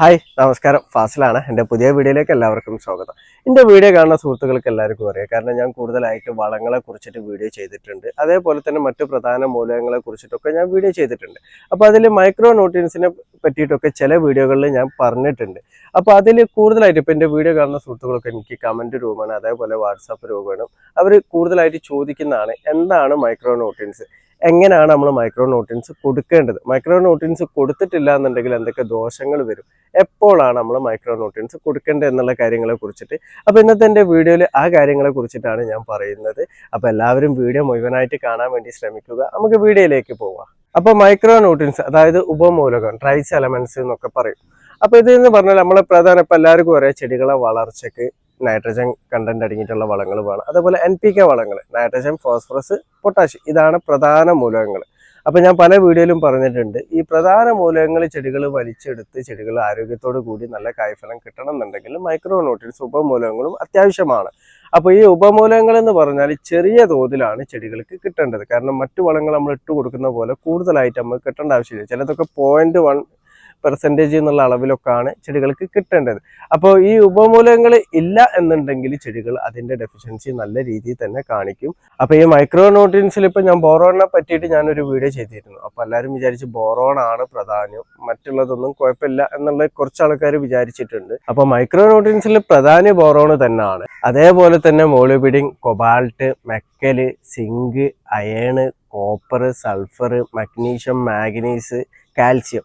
Hi നമസ്കാരം. ഫാസിലാണ്. എന്റെ പുതിയ വീഡിയോയിലേക്ക് എല്ലാവർക്കും സ്വാഗതം. എന്റെ വീഡിയോ കാണുന്ന സുഹൃത്തുക്കൾക്ക് എല്ലാവർക്കും അറിയാം. കാരണം ഞാൻ കൂടുതലായിട്ട് വളങ്ങളെ കുറിച്ചിട്ട് വീഡിയോ ചെയ്തിട്ടുണ്ട്. അതേപോലെ തന്നെ മറ്റു പ്രധാന മൂലകങ്ങളെ കുറിച്ചിട്ടൊക്കെ ഞാൻ വീഡിയോ ചെയ്തിട്ടുണ്ട്. അപ്പോൾ അതിൽ മൈക്രോ ന്യൂട്രിയൻസിനെ പറ്റിയിട്ടൊക്കെ ചില വീഡിയോകളിൽ ഞാൻ പറഞ്ഞിട്ടുണ്ട്. അപ്പോൾ അതിൽ കൂടുതലായിട്ട് ഇപ്പോൾ എന്റെ വീഡിയോ കാണുന്ന സുഹൃത്തുക്കൾക്ക് എനിക്ക് കമന്റ് രൂപമാണ് അതേപോലെ വാട്സാപ്പ് രൂപമാണ്. അവർ കൂടുതലായിട്ട് ചോദിക്കുന്നതാണ് എന്താണ് മൈക്രോ ന്യൂട്രിയൻസ് എങ്ങനെയാണ് നമ്മൾ മൈക്രോ ന്യൂട്രിയൻസ് കൊടുക്കേണ്ടത്? മൈക്രോ ന്യൂട്രിയൻസ് കൊടുത്തിട്ടില്ല എന്നുണ്ടെങ്കിൽ എന്തൊക്കെ ദോഷങ്ങൾ വരും? എപ്പോഴാണ് നമ്മൾ മൈക്രോ ന്യൂട്രിയൻസ് കൊടുക്കേണ്ടത് എന്നുള്ള കാര്യങ്ങളെ കുറിച്ചിട്ട്? അപ്പോൾ ഇന്നത്തെ എന്റെ വീഡിയോയിൽ ആ കാര്യങ്ങളെ കുറിച്ചിട്ടാണ് ഞാൻ പറയുന്നത്. അപ്പോൾ എല്ലാവരും വീഡിയോ മുഴുവനായിട്ട് കാണാൻ വേണ്ടി ശ്രമിക്കുക. നമുക്ക് വീഡിയോയിലേക്ക് പോവാം. അപ്പോൾ മൈക്രോ ന്യൂട്രിയൻസ് അതായത് ഉപമൂലകം ട്രൈസ് എലമെന്റ്സ് എന്നൊക്കെ പറയും. അപ്പോൾ ഇതെന്ന് പറഞ്ഞാൽ നമ്മൾ പ്രധാന ഇപ്പം എല്ലാവർക്കും അറിയാം ചെടികളെ വളർച്ചയ്ക്ക് നൈട്രജൻ കണ്ടന്റ് അടങ്ങിയിട്ടുള്ള വളങ്ങൾ വേണം. അതേപോലെ എൻ പി കെ വളങ്ങൾ നൈട്രജൻ ഫോസ്ഫറസ് പൊട്ടാഷ് ഇതാണ് പ്രധാന മൂലകങ്ങൾ അപ്പം ഞാൻ പല വീഡിയോയിലും പറഞ്ഞിട്ടുണ്ട് ഈ പ്രധാന മൂലകങ്ങൾ ചെടികൾ വലിച്ചെടുത്ത് ചെടികൾ ആരോഗ്യത്തോടു കൂടി നല്ല കായ്ഫലം കിട്ടണം എന്നുണ്ടെങ്കിൽ മൈക്രോ ന്യൂട്രിയൻസ് ഉപമൂലകങ്ങളും അത്യാവശ്യമാണ്. അപ്പോൾ ഈ ഉപമൂലകങ്ങൾ എന്ന് പറഞ്ഞാൽ ചെറിയ തോതിലാണ് ചെടികൾക്ക് കിട്ടേണ്ടത്. കാരണം മറ്റു വളങ്ങൾ നമ്മൾ ഇട്ട് കൊടുക്കുന്ന പോലെ കൂടുതലായിട്ട് നമുക്ക് കിട്ടേണ്ട ആവശ്യമില്ല. ചിലതൊക്കെ പോയിന്റ് വൺ പെർസെന്റേജ് എന്നുള്ള അളവിലൊക്കെയാണ് ചെടികൾക്ക് കിട്ടേണ്ടത്. അപ്പോൾ ഈ ഉപമൂലകങ്ങൾ ഇല്ല എന്നുണ്ടെങ്കിൽ ചെടികൾ അതിന്റെ ഡെഫിഷ്യൻസി നല്ല രീതിയിൽ തന്നെ കാണിക്കും. അപ്പോൾ ഈ മൈക്രോ ന്യൂട്രിയൻസിൽ ഇപ്പോൾ ഞാൻ ബോറോണിനെ പറ്റിയിട്ട് ഞാനൊരു വീഡിയോ ചെയ്തിരുന്നു. അപ്പോൾ എല്ലാവരും വിചാരിച്ച് ബോറോണാണ് പ്രധാനം. മറ്റുള്ളതൊന്നും കുഴപ്പമില്ല എന്നുള്ള കുറച്ച് ആൾക്കാർ വിചാരിച്ചിട്ടുണ്ട്. അപ്പോൾ മൈക്രോ ന്യൂട്രിയൻസിൽ പ്രധാന ബോറോൺ തന്നെയാണ്. അതേപോലെ തന്നെ molybdenum cobalt nickel zinc iron copper sulphur magnesium manganese calcium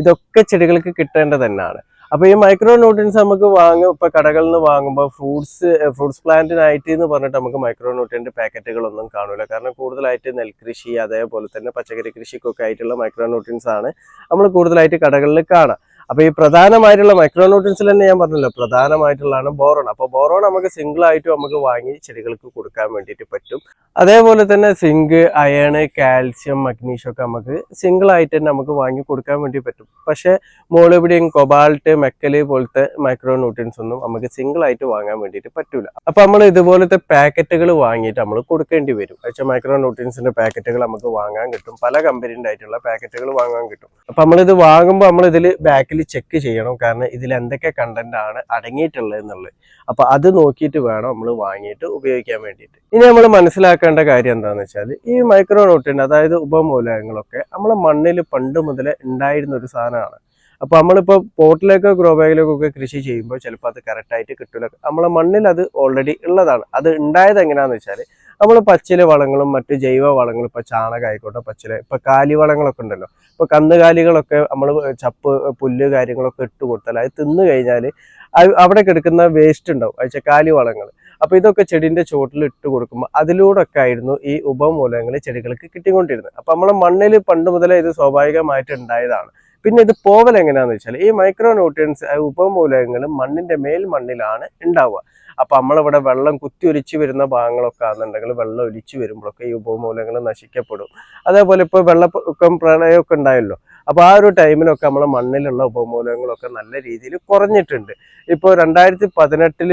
ഇതൊക്കെ ചെടികൾക്ക് കിട്ടേണ്ടത് തന്നെയാണ്. അപ്പോൾ ഈ മൈക്രോ ന്യൂട്രിയൻസ് നമുക്ക് വാങ്ങും ഇപ്പോൾ കടകളിൽ നിന്ന് വാങ്ങുമ്പോൾ ഫ്രൂട്ട്സ് ഫ്രൂട്ട്സ് പ്ലാന്റിനായിട്ട് എന്ന് പറഞ്ഞിട്ട് നമുക്ക് മൈക്രോ ന്യൂട്രിയന്റെ പാക്കറ്റുകളൊന്നും കാണൂല. കാരണം കൂടുതലായിട്ട് നെൽകൃഷി അതേപോലെ തന്നെ പച്ചക്കറി കൃഷിക്കൊക്കെ ആയിട്ടുള്ള മൈക്രോ ന്യൂട്രിയൻസ് ആണ് നമ്മൾ കൂടുതലായിട്ട് കടകളിൽ കാണാം. അപ്പോൾ ഈ പ്രധാനമായിട്ടുള്ള മൈക്രോ ന്യൂട്രിയൻസിൽ തന്നെ ഞാൻ പറഞ്ഞല്ലോ പ്രധാനമായിട്ടുള്ളതാണ് ബോറോൺ അപ്പൊ ബോറോൺ നമുക്ക് സിംഗിൾ ആയിട്ട് നമുക്ക് വാങ്ങി ചെടികൾക്ക് കൊടുക്കാൻ വേണ്ടിയിട്ട് പറ്റും. അതേപോലെ തന്നെ സിങ്ക് അയൺ കാൽസ്യം മഗ്നീഷ്യം ഒക്കെ നമുക്ക് സിംഗിൾ ആയിട്ട് തന്നെ നമുക്ക് വാങ്ങി കൊടുക്കാൻ വേണ്ടി പറ്റും. പക്ഷേ മോളിബിഡിയം കൊബാൾട്ട് മെക്കൽ പോലത്തെ മൈക്രോ ന്യൂട്രിയൻസ് ഒന്നും നമുക്ക് സിംഗിൾ ആയിട്ട് വാങ്ങാൻ വേണ്ടിയിട്ട് പറ്റൂല. അപ്പൊ നമ്മൾ ഇതുപോലത്തെ പാക്കറ്റുകൾ വാങ്ങിയിട്ട് നമ്മൾ കൊടുക്കേണ്ടി വരും. പക്ഷേ മൈക്രോ ന്യൂട്രിയൻസിന്റെ പാക്കറ്റുകൾ നമുക്ക് വാങ്ങാൻ കിട്ടും. പല കമ്പനിയുടെ ആയിട്ടുള്ള പാക്കറ്റുകൾ വാങ്ങാൻ കിട്ടും. അപ്പൊ ഇത് വാങ്ങുമ്പോൾ നമ്മൾ ഇതിൽ ബാക്കിൽ ചെക്ക് ചെയ്യണം. കാരണം ഇതിൽ എന്തൊക്കെ കണ്ടന്റ് ആണ് അടങ്ങിയിട്ടുള്ളത് എന്നുള്ളത്. അപ്പൊ അത് നോക്കിയിട്ട് വേണം നമ്മൾ വാങ്ങിയിട്ട് ഉപയോഗിക്കാൻ വേണ്ടിയിട്ട്. ഇനി നമ്മൾ മനസ്സിലാക്കേണ്ട കാര്യം എന്താണെന്ന് വെച്ചാൽ ഈ മൈക്രോ ന്യൂട്രിയൻ അതായത് ഉപമൂലകങ്ങളൊക്കെ നമ്മളെ മണ്ണിൽ പണ്ട് മുതൽ ഉണ്ടായിരുന്ന ഒരു സാധനമാണ്. അപ്പോൾ നമ്മളിപ്പോ പോട്ടിലേക്കോ ഗ്രോ ബാഗിലേക്കോ ഒക്കെ കൃഷി ചെയ്യുമ്പോൾ ചിലപ്പോൾ അത് കറക്റ്റായിട്ട് കിട്ടില്ല നമ്മളെ മണ്ണിൽ അത് ഓൾറെഡി ഉള്ളതാണ്. അത് ഉണ്ടായത് എങ്ങനെയാണെന്ന് വെച്ചാൽ നമ്മൾ പച്ചില വളങ്ങളും മറ്റ് ജൈവ വളങ്ങളും ഇപ്പൊ ചാണകം ആയിക്കോട്ടെ പച്ചില ഇപ്പൊ കാലി വളങ്ങളൊക്കെ ഉണ്ടല്ലോ. ഇപ്പൊ കന്നുകാലികളൊക്കെ നമ്മൾ ചപ്പ് പുല്ല് കാര്യങ്ങളൊക്കെ ഇട്ട് കൊടുത്താൽ അത് തിന്നു കഴിഞ്ഞാൽ അവിടെ കിടക്കുന്ന വേസ്റ്റ് ഉണ്ടാവും. അയച്ച കാലി വളങ്ങൾ അപ്പോൾ ഇതൊക്കെ ചെടിന്റെ ചുവട്ടിൽ ഇട്ട് കൊടുക്കുമ്പോൾ അതിലൂടെയൊക്കെ ആയിരുന്നു ഈ ഉപമൂലങ്ങൾ ചെടികൾക്ക് കിട്ടിക്കൊണ്ടിരുന്നത്. അപ്പോൾ നമ്മളെ മണ്ണിൽ പണ്ട് മുതലേ ഇത് സ്വാഭാവികമായിട്ട് ഉണ്ടായതാണ്. പിന്നെ ഇത് പോവൽ എങ്ങനെയാണെന്ന് വെച്ചാൽ ഈ മൈക്രോ ന്യൂട്രിയൻസ് ഉപമൂലകങ്ങൾ മണ്ണിന്റെ മേൽ മണ്ണിലാണ് ഉണ്ടാവുക. അപ്പൊ നമ്മളിവിടെ വെള്ളം കുത്തി ഒലിച്ചു വരുന്ന ഭാഗങ്ങളൊക്കെ ആണെന്നുണ്ടെങ്കിൽ വെള്ളം ഒലിച്ചു വരുമ്പോഴൊക്കെ ഈ ഉപമൂലങ്ങൾ നശിക്കപ്പെടും. അതേപോലെ ഇപ്പോൾ വെള്ളപ്പൊക്കം പ്രളയമൊക്കെ ഉണ്ടായല്ലോ. അപ്പോൾ ആ ഒരു ടൈമിലൊക്കെ നമ്മളെ മണ്ണിലുള്ള ഉപമൂലങ്ങളൊക്കെ നല്ല രീതിയിൽ കുറഞ്ഞിട്ടുണ്ട്. ഇപ്പോൾ രണ്ടായിരത്തി പതിനെട്ടിൽ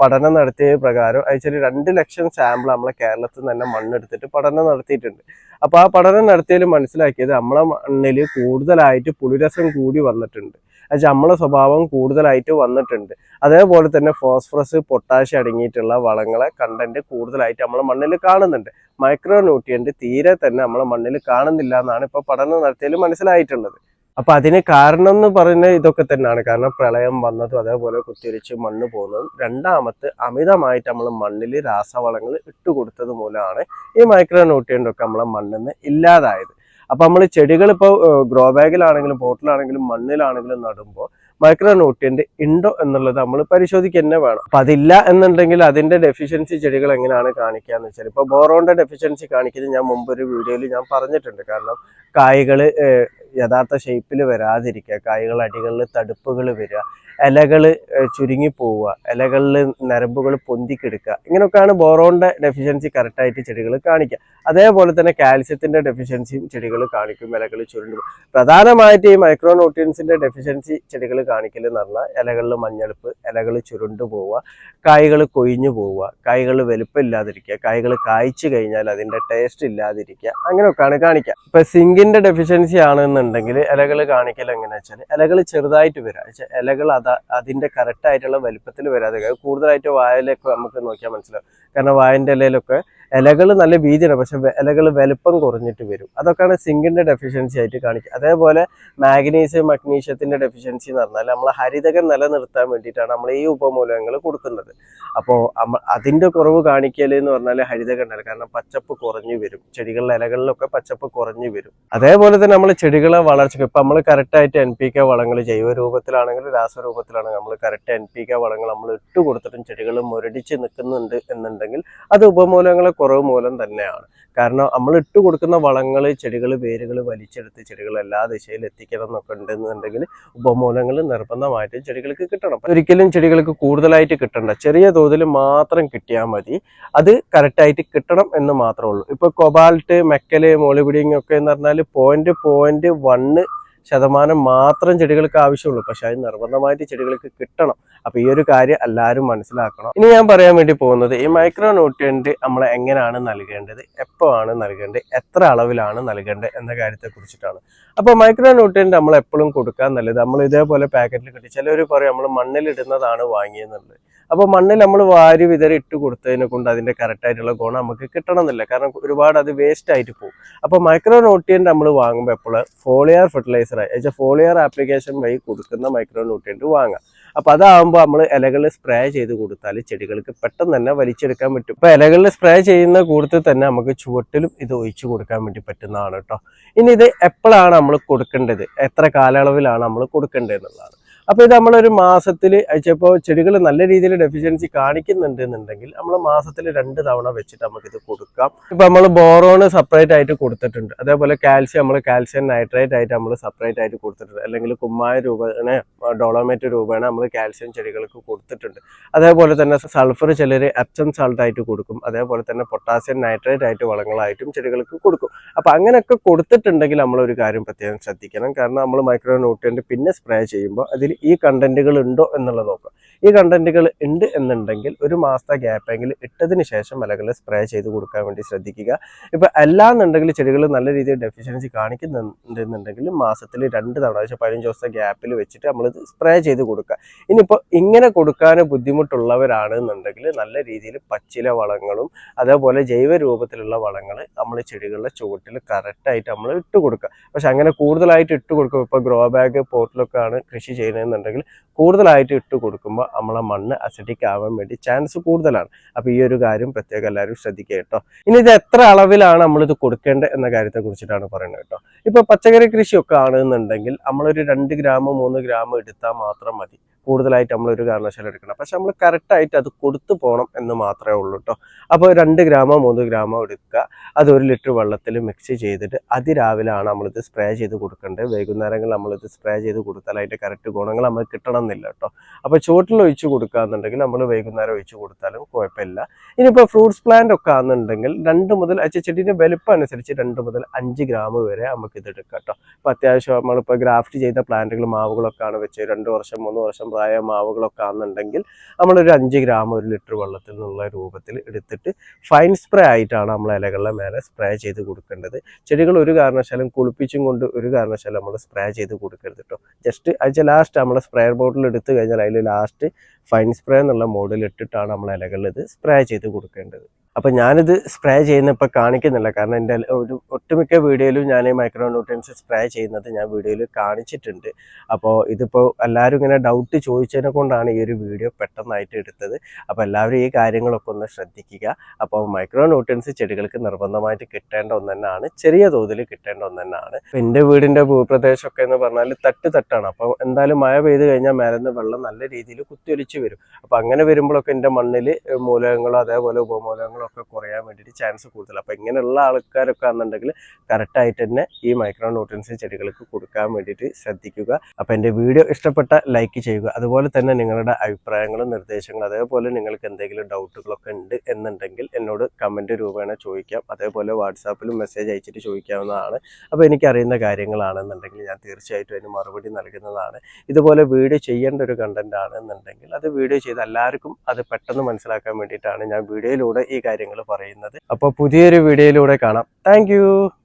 പഠനം നടത്തിയ പ്രകാരം അയച്ചാൽ രണ്ട് ലക്ഷം സാമ്പിൾ നമ്മളെ കേരളത്തിൽ നിന്ന് തന്നെ മണ്ണെടുത്തിട്ട് പഠനം നടത്തിയിട്ടുണ്ട്. അപ്പോൾ ആ പഠനം നടത്തിയതിൽ മനസ്സിലാക്കിയത് നമ്മളെ മണ്ണിൽ കൂടുതലായിട്ട് പുളിരസം കൂടി വന്നിട്ടുണ്ട്. എന്നുവെച്ചാൽ നമ്മളെ സ്വഭാവം കൂടുതലായിട്ട് വന്നിട്ടുണ്ട്. അതേപോലെ തന്നെ ഫോസ്ഫറസ് പൊട്ടാഷ്യം അടങ്ങിയിട്ടുള്ള വളങ്ങളെ കണ്ടന്റ് കൂടുതലായിട്ട് നമ്മളെ മണ്ണിൽ കാണുന്നുണ്ട്. മൈക്രോ ന്യൂട്രിയന്റ് തീരെ തന്നെ നമ്മളെ മണ്ണിൽ കാണുന്നില്ല എന്നാണ് ഇപ്പോൾ പഠനം നടത്തിയതിൽ മനസ്സിലായിട്ടുള്ളത്. അപ്പൊ അതിന് കാരണം എന്ന് പറയുന്നത് ഇതൊക്കെ തന്നെയാണ്. കാരണം പ്രളയം വന്നതും അതേപോലെ കുത്തിരിച്ച് മണ്ണ് പോകുന്നതും രണ്ടാമത്തെ അമിതമായിട്ട് നമ്മൾ മണ്ണിൽ രാസവളങ്ങൾ ഇട്ടുകൊടുത്തത് മൂലമാണ് ഈ മൈക്രോ ന്യൂട്രിയന്റ് ഒക്കെ നമ്മളെ മണ്ണിൽ നിന്ന് ഇല്ലാതായത്. അപ്പൊ നമ്മൾ ചെടികൾ ഇപ്പോൾ ഗ്രോ ബാഗിലാണെങ്കിലും പോട്ടിലാണെങ്കിലും മണ്ണിലാണെങ്കിലും നടുമ്പോൾ മൈക്രോ ന്യൂട്രിയന്റ് ഉണ്ടോ എന്നുള്ളത് നമ്മൾ പരിശോധിക്കുക തന്നെ വേണം. അപ്പൊ അതില്ല എന്നുണ്ടെങ്കിൽ അതിന്റെ ഡെഫിഷ്യൻസി ചെടികൾ എങ്ങനെയാണ് കാണിക്കുക എന്ന് വെച്ചാൽ ഇപ്പൊ ബോറോന്റെ ഡെഫിഷ്യൻസി കാണിക്കുന്നത് ഞാൻ മുമ്പ് ഒരു വീഡിയോയിൽ ഞാൻ പറഞ്ഞിട്ടുണ്ട്. കാരണം കായകൾ യഥാർത്ഥ ഷേപ്പിൽ വരാതിരിക്കുക കായകൾ അടികളിൽ തടുപ്പുകൾ വരിക ഇലകൾ ചുരുങ്ങി പോവുക ഇലകളിൽ നരമ്പുകൾ പൊന്തിക്കെടുക്കുക ഇങ്ങനെയൊക്കെയാണ് ബോറോണിന്റെ ഡെഫിഷ്യൻസി കറക്റ്റായിട്ട് ചെടികൾ കാണിക്കുക. അതേപോലെ തന്നെ കാൽസ്യത്തിന്റെ ഡെഫിഷ്യൻസിയും ചെടികൾ കാണിക്കും ഇലകൾ ചുരുണ്ടു. പ്രധാനമായിട്ട് ഈ മൈക്രോ ന്യൂട്രിയൻസിന്റെ ഡെഫിഷ്യൻസി ചെടികൾ കാണിക്കൽ എന്ന് പറഞ്ഞാൽ ഇലകളിൽ മഞ്ഞളിപ്പ് ഇലകൾ ചുരുണ്ടു പോവുക കായ്കൾ കൊഴിഞ്ഞു പോവുക കായ്കൾ വലുപ്പമില്ലാതിരിക്കുക കായ്കൾ കായ്ച്ചു കഴിഞ്ഞാൽ അതിന്റെ ടേസ്റ്റ് ഇല്ലാതിരിക്കുക അങ്ങനെയൊക്കെയാണ് കാണിക്കുക. ഇപ്പം സിങ്കിന്റെ ഡെഫിഷ്യൻസി ആണെന്നുണ്ടെങ്കിൽ ഇലകൾ കാണിക്കൽ എങ്ങനെയാ വെച്ചാൽ ഇലകൾ ചെറുതായിട്ട് വരിക. ഇലകൾ അത് അതിന്റെ കറക്റ്റ് ആയിട്ടുള്ള വലിപ്പത്തിൽ വരാതെ കൂടുതലായിട്ട് വായലൊക്കെ നമുക്ക് നോക്കിയാൽ മനസ്സിലാവും. കാരണം വായന്റെ ഇലയിലൊക്കെ ഇലകൾ നല്ല വീതിയാണ് പക്ഷെ ഇലകൾ വലുപ്പം കുറഞ്ഞിട്ട് വരും. അതൊക്കെയാണ് സിങ്കിന്റെ ഡെഫിഷ്യൻസി ആയിട്ട് കാണിക്കുക അതേപോലെ മാഗ്നീഷ്യം മഗ്നീഷ്യത്തിന്റെ ഡെഫിഷ്യൻസി എന്ന് പറഞ്ഞാൽ നമ്മൾ ഹരിതകം നിലനിർത്താൻ വേണ്ടിയിട്ടാണ് നമ്മൾ ഈ ഉപമൂലകങ്ങൾ കൊടുക്കുന്നത്. അപ്പോൾ അതിന്റെ കുറവ് കാണിക്കൽ എന്ന് പറഞ്ഞാൽ ഹരിതകം ഉണ്ടല്ലോ കാരണം പച്ചപ്പ് കുറഞ്ഞു വരും. ചെടികളുടെ ഇലകളിലൊക്കെ പച്ചപ്പ് കുറഞ്ഞു വരും. അതേപോലെ തന്നെ നമ്മൾ ചെടികളെ വളർച്ചയ്ക്ക് ഇപ്പം നമ്മൾ കറക്റ്റായിട്ട് എൻ പി കെ വളങ്ങൾ ജൈവ രൂപത്തിലാണെങ്കിലും രാസരൂപത്തിലാണെങ്കിലും നമ്മൾ കറക്റ്റ് എൻ പി കെ വളങ്ങൾ നമ്മൾ ഇട്ട് കൊടുത്തിട്ടും ചെടികൾ മുരടിച്ച് നിൽക്കുന്നുണ്ട് എന്നുണ്ടെങ്കിൽ അത് ഉപമൂലങ്ങളെ കുറവ് മൂലം തന്നെയാണ്. കാരണം നമ്മൾ ഇട്ട് കൊടുക്കുന്ന വളങ്ങൾ ചെടികൾ വേരുകൾ വലിച്ചെടുത്ത് ചെടികൾ എല്ലാ ദിശയിൽ എത്തിക്കണം എന്നൊക്കെ ഉണ്ടെന്നുണ്ടെങ്കിൽ ഉപമൂലങ്ങൾ നിർബന്ധമായിട്ടും ചെടികൾക്ക് കിട്ടണം. ഒരിക്കലും ചെടികൾക്ക് കൂടുതലായിട്ട് കിട്ടണ്ട. ചെറിയ തോതിൽ മാത്രം കിട്ടിയാൽ മതി. അത് കറക്റ്റായിട്ട് കിട്ടണം എന്ന് മാത്രമേ ഉള്ളൂ. ഇപ്പൊ കൊബാൾട്ട് മെക്കൽ മോളിബിഡിങ് ഒക്കെ എന്ന് പറഞ്ഞാൽ പോയിന്റ് പോയിന്റ് വണ്ണ് ശതമാനം മാത്രം ചെടികൾക്ക് ആവശ്യമുള്ളൂ. പക്ഷെ അത് നിർബന്ധമായിട്ട് ചെടികൾക്ക് കിട്ടണം. അപ്പൊ ഈ ഒരു കാര്യം എല്ലാവരും മനസ്സിലാക്കണം. ഇനി ഞാൻ പറയാൻ വേണ്ടി പോകുന്നത് ഈ മൈക്രോ ന്യൂട്രിയന്റ് നമ്മൾ എങ്ങനെയാണ് നൽകേണ്ടത്? എപ്പോഴാണ് നൽകേണ്ടത്? എത്ര അളവിലാണ് നൽകേണ്ടത് എന്ന കാര്യത്തെ കുറിച്ചിട്ടാണ്. അപ്പൊ മൈക്രോ ന്യൂട്രിയന്റ് നമ്മൾ എപ്പോഴും കൊടുക്കാൻ നല്ലത്. നമ്മൾ ഇതേപോലെ പാക്കറ്റിൽ കിട്ടി. ചിലവർ പറയും നമ്മൾ മണ്ണിലിടുന്നതാണ് വാങ്ങിയെന്നുള്ളത്. അപ്പൊ മണ്ണിൽ നമ്മൾ വാരി വിതറി ഇട്ട് കൊടുത്തതിനെ കൊണ്ട് അതിന്റെ കറക്റ്റ് ആയിട്ടുള്ള ഗുണം നമുക്ക് കിട്ടണമെന്നില്ല. കാരണം ഒരുപാട് അത് വേസ്റ്റ് ആയിട്ട് പോകും. അപ്പൊ മൈക്രോ ന്യൂട്രിയന്റ് നമ്മൾ വാങ്ങുമ്പോൾ എപ്പോൾ ഫോളിയർ ഫെർട്ടിലൈസർ ആയി ഫോളിയർ ആപ്ലിക്കേഷൻ വഴി കൊടുക്കുന്ന മൈക്രോ ന്യൂട്രിയന്റ് വാങ്ങാം. അപ്പൊ അതാകുമ്പോൾ നമ്മൾ ഇലകളിൽ സ്പ്രേ ചെയ്ത് കൊടുത്താൽ ചെടികൾക്ക് പെട്ടെന്ന് തന്നെ വലിച്ചെടുക്കാൻ പറ്റും. ഇപ്പൊ ഇലകളിൽ സ്പ്രേ ചെയ്യുന്ന കൂട്ടത്തിൽ തന്നെ നമുക്ക് ചുവട്ടിലും ഇത് ഒഴിച്ചു കൊടുക്കാൻ വേണ്ടി പറ്റുന്നതാണ് കേട്ടോ ഇനി ഇത് എപ്പോഴാണ് നമ്മൾ കൊടുക്കേണ്ടത്? എത്ര കാലയളവിലാണ് നമ്മൾ കൊടുക്കേണ്ടത് എന്നുള്ളതാണ്. അപ്പൊ ഇത് നമ്മളൊരു മാസത്തിൽ ചിലപ്പോൾ ചെടികൾ നല്ല രീതിയിൽ ഡെഫിഷ്യൻസി കാണിക്കുന്നുണ്ട് എന്നുണ്ടെങ്കിൽ നമ്മൾ മാസത്തിൽ രണ്ട് തവണ വെച്ചിട്ട് നമുക്ക് ഇത് കൊടുക്കാം. ഇപ്പൊ നമ്മൾ ബോറോണ് സെപ്പറേറ്റ് ആയിട്ട് കൊടുത്തിട്ടുണ്ട്. അതേപോലെ കാൽസ്യം നമ്മൾ കാൽസ്യം നൈട്രേറ്റ് ആയിട്ട് നമ്മൾ സെപ്പറേറ്റ് ആയിട്ട് കൊടുത്തിട്ടുണ്ട്. അല്ലെങ്കിൽ കുമ്മായ രൂപേണ ഡോളോമേറ്റ് രൂപേണ നമ്മൾ കാൽസ്യം ചെടികൾക്ക് കൊടുത്തിട്ടുണ്ട്. അതേപോലെ തന്നെ സൾഫർ ചിലർ എപ്സം സാൾട്ട് ആയിട്ട് കൊടുക്കും. അതേപോലെ തന്നെ പൊട്ടാസ്യം നൈട്രേറ്റ് ആയിട്ട് വളങ്ങളായിട്ടും ചെടികൾക്ക് കൊടുക്കും. അപ്പൊ അങ്ങനെയൊക്കെ കൊടുത്തിട്ടുണ്ടെങ്കിൽ നമ്മൾ ഒരു കാര്യം പ്രത്യേകം ശ്രദ്ധിക്കണം. കാരണം നമ്മൾ മൈക്രോ ന്യൂട്രിയന്റ് പിന്നെ സ്പ്രേ ചെയ്യുമ്പോൾ അതിൽ ഈ കണ്ടന്റുകൾ ഉണ്ടോ എന്നുള്ളത് നോക്കുക. ഈ കണ്ടന്റുകൾ ഉണ്ട് എന്നുണ്ടെങ്കിൽ ഒരു മാസത്തെ ഗ്യാപ്പെങ്കിലും ഇട്ടതിന് ശേഷം മലകൾ സ്പ്രേ ചെയ്ത് കൊടുക്കാൻ വേണ്ടി ശ്രദ്ധിക്കുക. ഇപ്പൊ അല്ലാന്നുണ്ടെങ്കിൽ ചെടികൾ നല്ല രീതിയിൽ ഡെഫിഷ്യൻസി കാണിക്കുന്നുണ്ടെന്നുണ്ടെങ്കിൽ മാസത്തിൽ രണ്ട് തവണ പതിനഞ്ച് ദിവസത്തെ ഗ്യാപ്പിൽ വെച്ചിട്ട് നമ്മളിത് സ്പ്രേ ചെയ്ത് കൊടുക്കുക. ഇനിയിപ്പോൾ ഇങ്ങനെ കൊടുക്കാൻ ബുദ്ധിമുട്ടുള്ളവരാണെന്നുണ്ടെങ്കിൽ നല്ല രീതിയിൽ പച്ചില വളങ്ങളും അതേപോലെ ജൈവ രൂപത്തിലുള്ള വളങ്ങൾ നമ്മൾ ചെടികളുടെ ചുവട്ടിൽ കറക്റ്റായിട്ട് നമ്മൾ ഇട്ട് കൊടുക്കുക. പക്ഷെ അങ്ങനെ കൂടുതലായിട്ട് ഇട്ട് കൊടുക്കും ഇപ്പോൾ ഗ്രോ ബാഗ് പോട്ടിലൊക്കെ ആണ് കൃഷി ചെയ്യുന്നതെന്നുണ്ടെങ്കിൽ കൂടുതലായിട്ട് ഇട്ട് കൊടുക്കുമ്പോൾ നമ്മളെ മണ്ണ് അസിഡിക് ആവാൻ വേണ്ടി ചാൻസ് കൂടുതലാണ്. അപ്പോൾ ഈ ഒരു കാര്യം പ്രത്യേകം എല്ലാവരും ശ്രദ്ധിക്കുക കേട്ടോ. ഇനി ഇത് എത്ര അളവിലാണ് നമ്മളിത് കൊടുക്കേണ്ടത് എന്ന കാര്യത്തെ കുറിച്ചിട്ടാണ് പറയുന്നത് കേട്ടോ. ഇപ്പൊ പച്ചക്കറി കൃഷിയൊക്കെ ആണെന്നുണ്ടെങ്കിൽ നമ്മളൊരു രണ്ട് ഗ്രാം മൂന്ന് ഗ്രാം എടുത്താൽ മാത്രം മതി. കൂടുതലായിട്ട് നമ്മൾ ഒരു കാരണവശാലും എടുക്കണം പക്ഷെ നമ്മൾ കറക്റ്റായിട്ട് അത് കൊടുത്തു പോകണം എന്ന് മാത്രമേ ഉള്ളൂ കേട്ടോ അപ്പോൾ രണ്ട് ഗ്രാമോ മൂന്ന് ഗ്രാമോ എടുക്കുക. അത് ഒരു ലിറ്റർ വെള്ളത്തിൽ മിക്സ് ചെയ്തിട്ട് അതിരാവിലാണ് നമ്മളിത് സ്പ്രേ ചെയ്ത് കൊടുക്കേണ്ടത്. വൈകുന്നേരങ്ങളിൽ നമ്മളിത് സ്പ്രേ ചെയ്ത് കൊടുത്താൽ അതിന്റെ കറക്റ്റ് ഗുണങ്ങൾ നമുക്ക് കിട്ടണം എന്നില്ല കേട്ടോ അപ്പോൾ ചുവട്ടിൽ ഒഴിച്ച് കൊടുക്കുകയെന്നുണ്ടെങ്കിൽ നമ്മൾ വൈകുന്നേരം ഒഴിച്ച് കൊടുത്താലും കുഴപ്പമില്ല. ഇനിയിപ്പോൾ ഫ്രൂട്ട്സ് പ്ലാന്റ് ഒക്കെ ആണെന്നുണ്ടെങ്കിൽ രണ്ട് മുതൽ അച്ഛ ചെടീന്റെ വലുപ്പം അനുസരിച്ച് രണ്ട് മുതൽ അഞ്ച് ഗ്രാം വരെ നമുക്ക് ഇത് എടുക്കാം കേട്ടോ അപ്പോൾ അത്യാവശ്യം നമ്മളിപ്പോൾ ഗ്രാഫ്റ്റ് ചെയ്ത പ്ലാന്റുകൾ മാവുകളൊക്കെ ആണ് വെച്ച് രണ്ട് വർഷം മൂന്ന് വർഷം പ്രായ മാവുകളൊക്കെ ആണെന്നുണ്ടെങ്കിൽ നമ്മളൊരു അഞ്ച് ഗ്രാം ഒരു ലിറ്റർ വെള്ളത്തിൽ നിന്നുള്ള രൂപത്തിൽ എടുത്തിട്ട് ഫൈൻ സ്പ്രേ ആയിട്ടാണ് നമ്മൾ ഇലകളുടെ മേലെ സ്പ്രേ ചെയ്ത് കൊടുക്കേണ്ടത്. ചെടികൾ ഒരു കാരണവശാലും കുളിപ്പിച്ചും കൊണ്ട് ഒരു കാരണവശാലും നമ്മൾ സ്പ്രേ ചെയ്ത് കൊടുക്കരുത് കേട്ടോ ജസ്റ്റ് അതിൽ ലാസ്റ്റ് നമ്മൾ സ്പ്രേ ബോട്ടിൽ എടുത്തു കഴിഞ്ഞാൽ അതിൽ ലാസ്റ്റ് ഫൈൻ സ്പ്രേ എന്നുള്ള മോഡിൽ ഇട്ടിട്ടാണ് നമ്മൾ ഇലകളിൽ ഇത് സ്പ്രേ ചെയ്ത് കൊടുക്കേണ്ടത്. അപ്പം ഞാനിത് സ്പ്രേ ചെയ്യുന്ന ഇപ്പോൾ കാണിക്കുന്നില്ല. കാരണം എന്റെ ഒരു ഒട്ടുമിക്ക വീഡിയോയിലും ഞാൻ ഈ മൈക്രോ ന്യൂട്രിയൻസ് സ്പ്രേ ചെയ്യുന്നത് ഞാൻ വീഡിയോയിൽ കാണിച്ചിട്ടുണ്ട്. അപ്പോൾ ഇതിപ്പോൾ എല്ലാവരും ഇങ്ങനെ ഡൗട്ട് ചോദിച്ചതിനെ കൊണ്ടാണ് ഈ ഒരു വീഡിയോ പെട്ടെന്നായിട്ട് എടുത്തത്. അപ്പോൾ എല്ലാവരും ഈ കാര്യങ്ങളൊക്കെ ഒന്ന് ശ്രദ്ധിക്കുക. അപ്പോൾ മൈക്രോ ന്യൂട്രിയൻസ് ചെടികൾക്ക് നിർബന്ധമായിട്ട് കിട്ടേണ്ട ഒന്ന് തന്നെയാണ്. ചെറിയ തോതിൽ കിട്ടേണ്ട ഒന്ന് തന്നെയാണ്. എന്റെ വീടിന്റെ ഭൂപ്രദേശമൊക്കെ എന്ന് പറഞ്ഞാൽ തട്ട് തട്ടാണ്. അപ്പോൾ എന്തായാലും മഴ പെയ്ത് കഴിഞ്ഞാൽ മേലെന്ന് വെള്ളം നല്ല രീതിയിൽ കുത്തിയൊലിച്ച് വരും. അപ്പോൾ അങ്ങനെ വരുമ്പോഴൊക്കെ എന്റെ മണ്ണിൽ മൂലകങ്ങളോ അതേപോലെ ഉപമൂലകങ്ങളോ ഒക്കെ കുറയാൻ വേണ്ടിയിട്ട് ചാൻസ് കൂടുതൽ അപ്പോൾ ഇങ്ങനെയുള്ള ആൾക്കാരൊക്കെ ആണെന്നുണ്ടെങ്കിൽ കറക്റ്റായിട്ട് തന്നെ ഈ മൈക്രോ ന്യൂട്രൻസ് ചെടികൾക്ക് കൊടുക്കാൻ വേണ്ടിയിട്ട് ശ്രദ്ധിക്കുക. അപ്പോൾ എന്റെ വീഡിയോ ഇഷ്ടപ്പെട്ട ലൈക്ക് ചെയ്യുക. അതുപോലെ തന്നെ നിങ്ങളുടെ അഭിപ്രായങ്ങളും നിർദ്ദേശങ്ങളും അതേപോലെ നിങ്ങൾക്ക് എന്തെങ്കിലും ഡൗട്ടുകളൊക്കെ ഉണ്ട് എന്നുണ്ടെങ്കിൽ എന്നോട് കമന്റ് രൂപേണ ചോദിക്കാം. അതേപോലെ വാട്സാപ്പിലും മെസ്സേജ് അയച്ചിട്ട് ചോദിക്കാവുന്നതാണ്. അപ്പോൾ എനിക്കറിയുന്ന കാര്യങ്ങളാണെന്നുണ്ടെങ്കിൽ ഞാൻ തീർച്ചയായിട്ടും അതിന് മറുപടി നൽകുന്നതാണ്. ഇതുപോലെ വീഡിയോ ചെയ്യേണ്ട ഒരു കണ്ടന്റ് ആണെന്നുണ്ടെങ്കിൽ അത് വീഡിയോ ചെയ്ത് എല്ലാവർക്കും അത് പെട്ടെന്ന് മനസ്സിലാക്കാൻ വേണ്ടിയിട്ടാണ് ഞാൻ വീഡിയോയിലൂടെ ഈ കാര്യങ്ങൾ പറയുന്നത്. അപ്പോൾ പുതിയൊരു വീഡിയോയിലൂടെ കാണാം. താങ്ക്